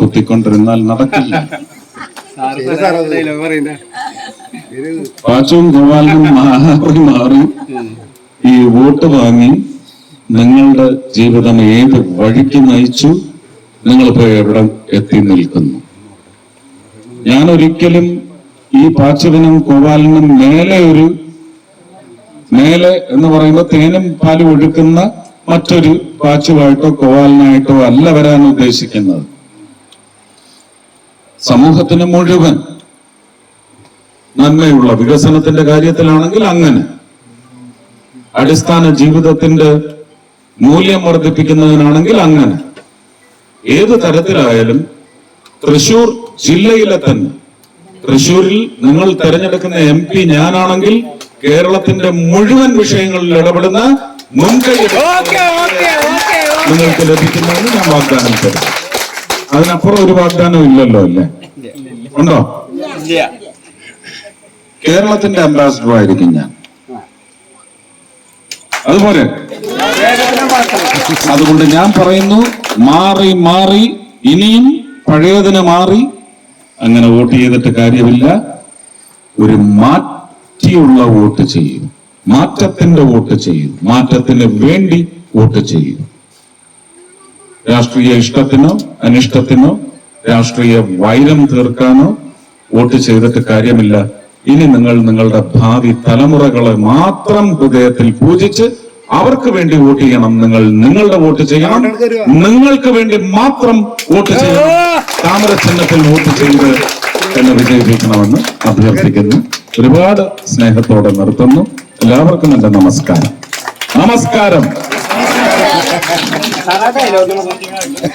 കുത്തിക്കൊണ്ടിരുന്നാൽ നടക്കില്ല. പാച്ചും ഗോപാലനും മാറി മാറി. ഈ വോട്ട് വാങ്ങി നിങ്ങളുടെ ജീവിതം ഏത് വഴിക്ക് നയിച്ചു നിങ്ങളിപ്പോ എവിടെ എത്തി നിൽക്കുന്നു? ഞാൻ ഒരിക്കലും ഈ പാച്ചുവിനും ഗോപാലിനും മേലെ ഒരു മേലെ എന്ന് പറയുമ്പോൾ തേനും പാലും ഒഴുക്കുന്ന മറ്റൊരു പാച്ചുവായിട്ടോ കോവാലിനായിട്ടോ അല്ല വരാൻ ഉദ്ദേശിക്കുന്നത്. സമൂഹത്തിന് മുഴുവൻ നന്മയുള്ള വികസനത്തിന്റെ കാര്യത്തിലാണെങ്കിൽ അങ്ങനെ. അടിസ്ഥാന ജീവിതത്തിന്റെ മൂല്യം വർദ്ധിപ്പിക്കുന്നതിനാണെങ്കിൽ അങ്ങനെ. ഏത് തരത്തിലായാലും തൃശൂർ ജില്ലയിലെ തന്നെ. തൃശൂരിൽ നിങ്ങൾ തെരഞ്ഞെടുക്കുന്ന എം പി ഞാനാണെങ്കിൽ കേരളത്തിന്റെ മുഴുവൻ വിഷയങ്ങളിൽ ഇടപെടുന്ന മുൻകൈ നിങ്ങൾക്ക് ലഭിക്കുന്നതെന്ന് ഞാൻ വാഗ്ദാനം തരും. അതിനപ്പുറം ഒരു വാഗ്ദാനം ഇല്ലല്ലോ അല്ലേ? ഉണ്ടോ? കേരളത്തിന്റെ അംബാസിഡർ ആയിരിക്കും ഞാൻ. അതുപോലെ. അതുകൊണ്ട് ഞാൻ പറയുന്നു മാറി മാറി ഇനിയും പഴയതിന് മാറി അങ്ങനെ വോട്ട് ചെയ്തിട്ട് കാര്യമില്ല. ഒരു മാറ്റിയുള്ള വോട്ട് ചെയ്യും. മാറ്റത്തിന്റെ വോട്ട് ചെയ്യും. മാറ്റത്തിന് വേണ്ടി വോട്ട് ചെയ്യും. രാഷ്ട്രീയ ഇഷ്ടത്തിനോ അനിഷ്ടത്തിനോ രാഷ്ട്രീയ വൈരം തീർക്കാനോ വോട്ട് ചെയ്തിട്ട് കാര്യമില്ല. ഇനി നിങ്ങൾ നിങ്ങളുടെ ഭാവി തലമുറകളെ മാത്രം ഹൃദയത്തിൽ പൂജിച്ച് അവർക്ക് വേണ്ടി വോട്ട് ചെയ്യണം. നിങ്ങൾ നിങ്ങളുടെ വോട്ട് ചെയ്യണം. നിങ്ങൾക്ക് വേണ്ടി മാത്രം വോട്ട് ചെയ്യണം. താമര ചിഹ്നത്തിൽ വോട്ട് ചെയ്ത് എന്നെ വിജയിപ്പിക്കണമെന്ന് അഭ്യർത്ഥിക്കുന്നു. ഒരുപാട് സ്നേഹത്തോടെ നിർത്തുന്നു. എല്ലാവർക്കും എന്റെ നമസ്കാരം. നമസ്കാരം. 体いろいろ。